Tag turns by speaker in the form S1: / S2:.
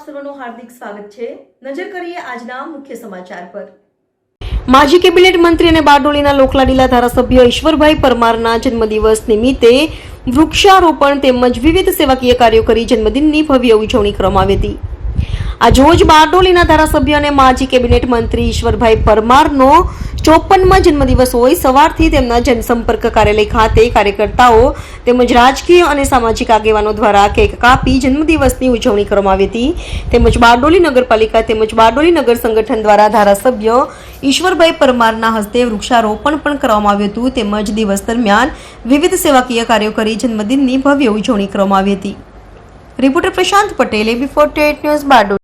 S1: સર્વનું હાર્દિક સ્વાગત છે. નજર કરીએ આજના મુખ્ય સમાચાર પર.
S2: માજી કેબિનેટ મંત્રી અને બારડોલીના લોકલાડીલા ધારાસભ્ય ઈશ્વરભાઈ પરમારના જન્મદિવસ નિમિત્તે વૃક્ષારોપણ તેમજ વિવિધ સેવાકીય કાર્યો કરી જન્મદિનની ભવ્ય ઉજવણી કરવામાં હતી. આજરોજ બારડોલીના ધારાસભ્ય અને માજી કેબિનેટ મંત્રી ઈશ્વરભાઈ પરમારનો ચોપનમાં જન્મદિવસ હોય, સવારથી તેમના જનસંપર્ક કાર્યાલય ખાતે કાર્યકર્તાઓ તેમજ રાજકીય અને સામાજિક આગેવાનો દ્વારા કેક કાપી જન્મદિવસની ઉજવણી કરવામાં આવી હતી. તેમજ બારડોલી નગરપાલિકા તેમજ બારડોલી નગર સંગઠન દ્વારા ધારાસભ્ય ઈશ્વરભાઈ પરમારના હસ્તે વૃક્ષારોપણ પણ કરવામાં આવ્યું હતું. તેમજ દિવસ દરમિયાન વિવિધ સેવાકીય કાર્યો કરી જન્મદિનની ભવ્ય ઉજવણી કરવામાં આવી હતી. રિપોર્ટર પ્રશાંત પટેલે બિફોર ટેટ ન્યૂઝ બારડોલી.